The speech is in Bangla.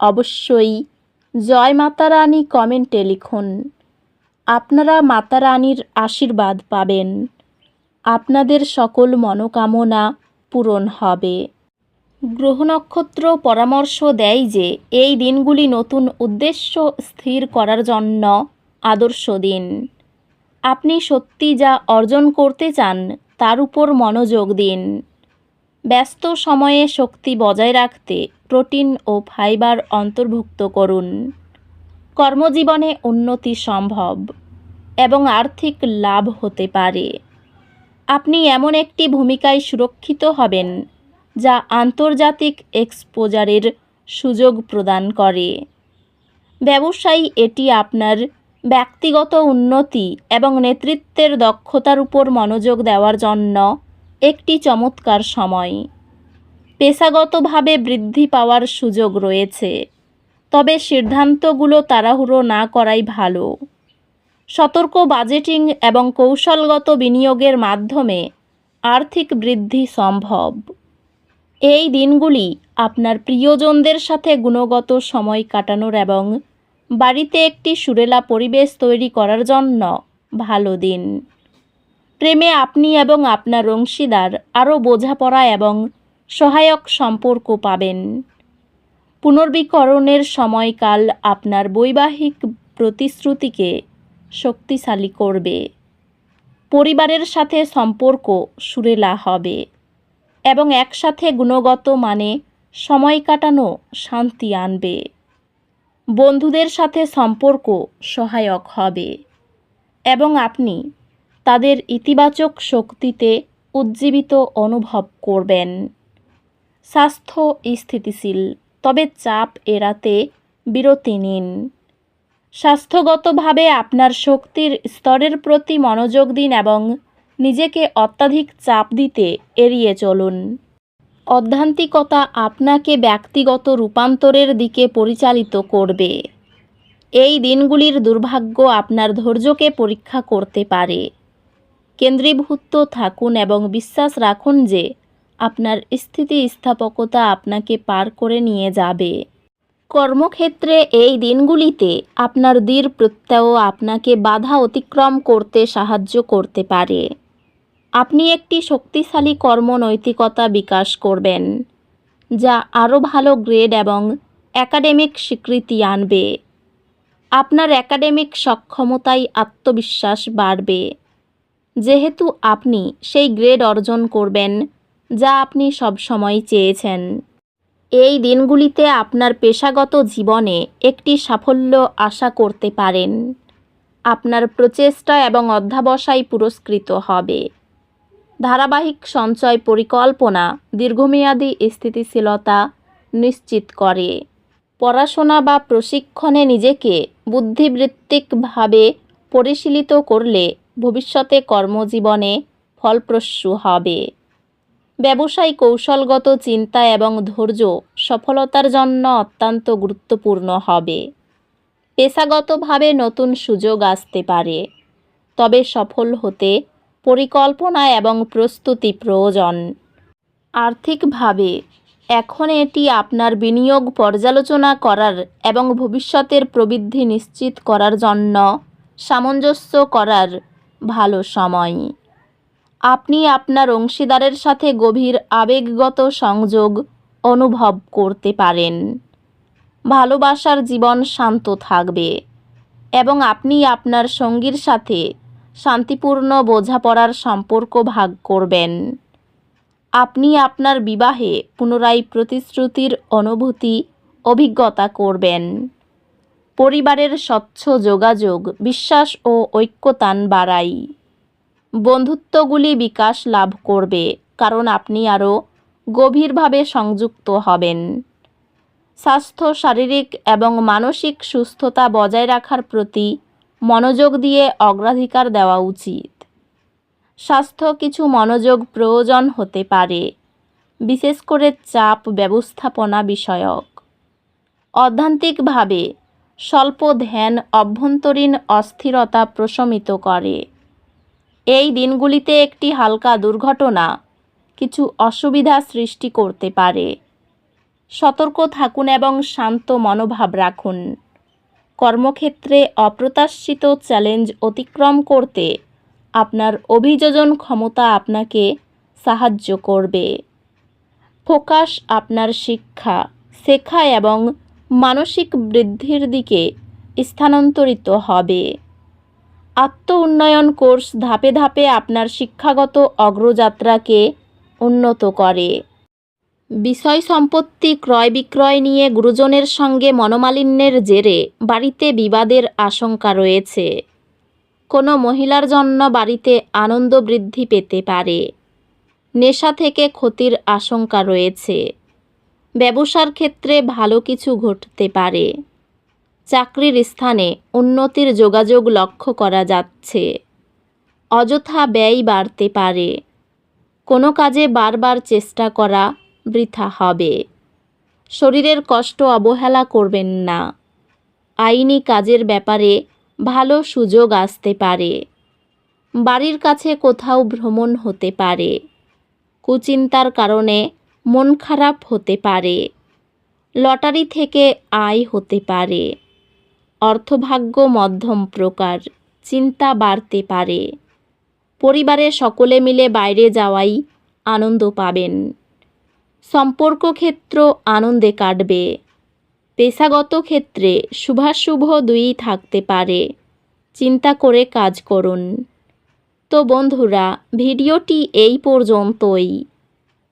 অবশ্যই। জয় মাতা রানী কমেন্টে লিখুন, আপনারা মাতা রানীর আশীর্বাদ পাবেন। আপনাদের সকল মনোকামনা পূরণ হবে। গ্রহ নক্ষত্র পরামর্শ দেয় যে, এই দিনগুলি নতুন উদ্দেশ্য স্থির করার জন্য আদর্শ দিন। আপনি সত্যি যা অর্জন করতে চান, তার উপর মনোযোগ দিন। ব্যস্ত সময়ে শক্তি বজায় রাখতে প্রোটিন ও ফাইবার অন্তর্ভুক্ত করুন। কর্মজীবনে উন্নতি সম্ভব এবং আর্থিক লাভ হতে পারে। আপনি এমন একটি ভূমিকায় সুরক্ষিত হবেন যা আন্তর্জাতিক এক্সপোজারের সুযোগ প্রদান করে। ব্যবসায়ী, এটি আপনার ব্যক্তিগত উন্নতি এবং নেতৃত্বের দক্ষতার উপর মনোযোগ দেওয়ার জন্য একটি চমৎকার সময়। পেশাগতভাবে বৃদ্ধি পাওয়ার সুযোগ রয়েছে, তবে সিদ্ধান্তগুলো তাড়াহুড়ো না করাই ভালো। সতর্ক বাজেটিং এবং কৌশলগত বিনিয়োগের মাধ্যমে আর্থিক বৃদ্ধি সম্ভব। এই দিনগুলি আপনার প্রিয়জনদের সাথে গুণগত সময় কাটানোর এবং বাড়িতে একটি সুরেলা পরিবেশ তৈরি করার জন্য ভালো দিন। প্রেমে আপনি এবং আপনার অংশীদার আরও বোঝাপড়া এবং সহায়ক সম্পর্ক পাবেন। পুনর্বীকরণের সময়কাল আপনার বৈবাহিক প্রতিশ্রুতিকে শক্তিশালী করবে। পরিবারের সাথে সম্পর্ক সুরেলা হবে এবং একসাথে গুণগত মানে সময় কাটানো শান্তি আনবে। বন্ধুদের সাথে সম্পর্ক সহায়ক হবে এবং আপনি তাদের ইতিবাচক শক্তিতে উজ্জীবিত অনুভব করবেন। স্বাস্থ্য স্থিতিশীল, তবে চাপ এড়াতে বিরতি নিন। স্বাস্থ্যগতভাবে আপনার শক্তির স্তরের প্রতি মনোযোগ দিন এবং নিজেকে অত্যাধিক চাপ দিতে এড়িয়ে চলুন। অধ্যান্তিকতা আপনাকে ব্যক্তিগত রূপান্তরের দিকে পরিচালিত করবে। এই দিনগুলির দুর্ভাগ্য আপনার ধৈর্যকে পরীক্ষা করতে পারে। কেন্দ্রীভূত থাকুন এবং বিশ্বাস রাখুন যে আপনার স্থিতিস্থাপকতা আপনাকে পার করে নিয়ে যাবে। কর্মক্ষেত্রে এই দিনগুলিতে আপনার দৃঢ় প্রত্যয় আপনাকে বাধা অতিক্রম করতে সাহায্য করতে পারে। আপনি একটি শক্তিশালী কর্মনৈতিকতা বিকাশ করবেন, যা আরও ভালো গ্রেড এবং একাডেমিক স্বীকৃতি আনবে। আপনার একাডেমিক সক্ষমতায় আত্মবিশ্বাস বাড়বে। যেহেতু আপনি সেই গ্রেড অর্জন করবেন, যা আপনি সবসময় চেয়েছেন। এই দিনগুলিতে আপনার পেশাগত জীবনে একটি সাফল্য আশা করতে পারেন। আপনার প্রচেষ্টা এবং অধ্যাবসায় পুরস্কৃত হবে। ধারাবাহিক সঞ্চয় পরিকল্পনা দীর্ঘমেয়াদী স্থিতিশীলতা নিশ্চিত করে। পড়াশোনা বা প্রশিক্ষণে নিজেকে বুদ্ধিবৃত্তিকভাবে পরিশীলিত করলে ভবিষ্যতে কর্মজীবনে ফলপ্রসূ হবে। ব্যবসায় কৌশলগত চিন্তা এবং ধৈর্য সফলতার জন্য অত্যন্ত গুরুত্বপূর্ণ হবে। পেশাগতভাবে নতুন সুযোগ আসতে পারে, তবে সফল হতে পরিকল্পনা এবং প্রস্তুতি প্রয়োজন। আর্থিকভাবে, এখন এটি আপনার বিনিয়োগ পর্যালোচনা করার এবং ভবিষ্যতের প্রবৃদ্ধি নিশ্চিত করার জন্য সামঞ্জস্য করার ভালো সময়। আপনি আপনার অংশীদারের সাথে গভীর আবেগগত সংযোগ অনুভব করতে পারেন। ভালোবাসার জীবন শান্ত থাকবে এবং আপনি আপনার সঙ্গীর সাথে শান্তিপূর্ণ বোঝাপড়ার সম্পর্ক ভাগ করবেন। আপনি আপনার বিবাহে পুনরায় প্রতিশ্রুতির অনুভূতি, অভিজ্ঞতা করবেন। পরিবারের স্বচ্ছ যোগাযোগ, বিশ্বাস ও ঐক্যতান বাড়াই। বন্ধুত্বগুলি বিকাশ লাভ করবে, কারণ আপনি আরও গভীরভাবে সংযুক্ত হবেন। স্বাস্থ্য, শারীরিক এবং মানসিক সুস্থতা বজায় রাখার প্রতি মনোযোগ দিয়ে অগ্রাধিকার দেওয়া উচিত। স্বাস্থ্য কিছু মনোযোগ প্রয়োজন হতে পারে, বিশেষ করে চাপ ব্যবস্থাপনা বিষয়ক। অধ্যান্তিকভাবে স্বল্প ধ্যান অভ্যন্তরীণ অস্থিরতা প্রশমিত করে। এই দিনগুলিতে একটি হালকা দুর্ঘটনা কিছু অসুবিধা সৃষ্টি করতে পারে। সতর্ক থাকুন এবং শান্ত মনোভাব রাখুন। কর্মক্ষেত্রে অপ্রত্যাশিত চ্যালেঞ্জ অতিক্রম করতে আপনার অভিযোজন ক্ষমতা আপনাকে সাহায্য করবে। ফোকাস আপনার শিক্ষা, শেখা এবং মানসিক বৃদ্ধির দিকে স্থানান্তরিত হবে। আত্ম উন্নয়ন কোর্স ধাপে ধাপে আপনার শিক্ষাগত অগ্রযাত্রাকে উন্নত করে। বিষয় সম্পত্তি ক্রয় বিক্রয় নিয়ে গুরুজনের সঙ্গে মনোমালিন্যের জেরে বাড়িতে বিবাদের আশঙ্কা রয়েছে। কোনো মহিলার জন্য বাড়িতে আনন্দ বৃদ্ধি পেতে পারে। নেশা থেকে ক্ষতির আশঙ্কা রয়েছে। ব্যবসার ক্ষেত্রে ভালো কিছু ঘটতে পারে। চাকরির স্থানে উন্নতির যোগাযোগ লক্ষ্য করা যাচ্ছে। অযথা ব্যয় বাড়তে পারে। কোনো কাজে বারবার চেষ্টা করা বৃথা হবে। শরীরের কষ্ট অবহেলা করবেন না। আইনি কাজের ব্যাপারে ভালো সুযোগ আসতে পারে। বাড়ির কাছে কোথাও ভ্রমণ হতে পারে। কুচিন্তার কারণে মন খারাপ হতে পারে। লটারি থেকে আয় হতে পারে। অর্থভাগ্য মধ্যম প্রকার, চিন্তা বাড়তে পারে। পরিবারে সকলে মিলে বাইরে যাওয়াই আনন্দ পাবেন। সম্পর্ক ক্ষেত্র আনন্দে কাটবে। পেশাগত ক্ষেত্রে শুভাশুভ দুই থাকতে পারে। চিন্তা করে কাজ করুন। তো বন্ধুরা, ভিডিওটি এই পর্যন্তই।